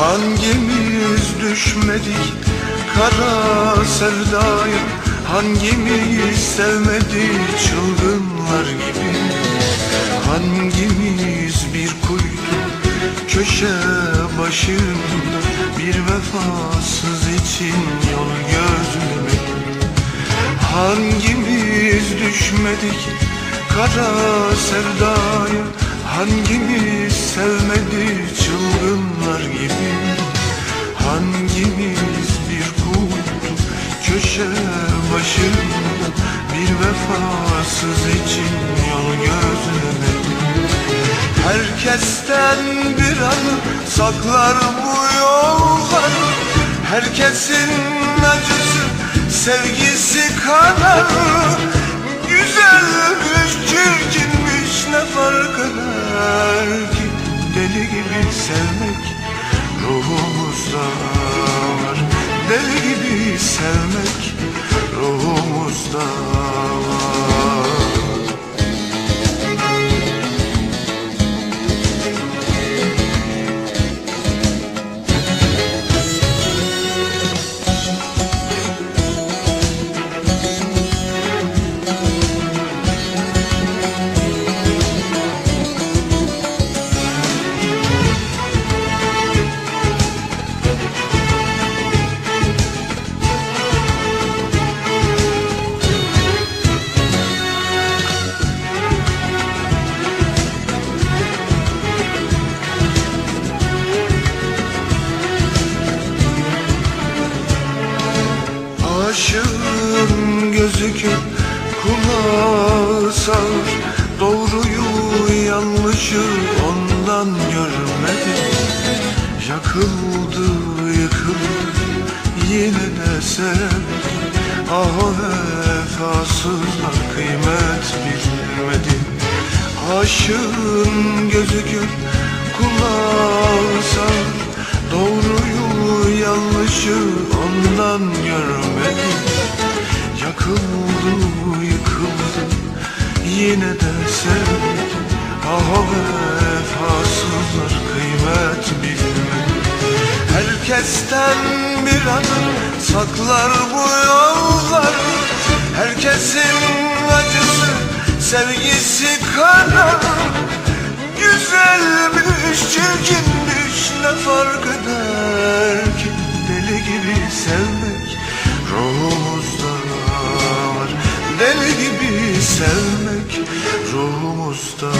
Hangimiz düşmedik kara sevdaya? Hangimiz sevmedik çılgınlar gibi? Hangimiz bir kuytu köşe başında? Bir vefasız için yol gözlemek Hangimiz düşmedik kara sevdaya? Hangimiz sevmedi çılgınlar gibi. Hangimiz bir kuytu köşe başında Bir vefasız için yol gözlemedi. Herkesten bir anı saklar bu yollar Herkesin acısı sevgisi kadar Güzelmiş çirkinmiş Deli gibi sevmek ruhumuzda var Aşığın gözükür kulağı Doğruyu yanlışı ondan görmedi Yakıldı yıkıldı yine de sevdi Ah o vefasızlar kıymet bilmedi Aşığın gözükür kulağı Doğruyu yanlışı ondan görmedi Yakıldı yıkıldı. Yine de sevdi Ah o vefasızlar kıymet bilmedi. Herkesten bir anı saklar bu yollar. Herkesin acısı sevgisi kadar Güzelmiş çirkinmiş sevmek ruhumuzda.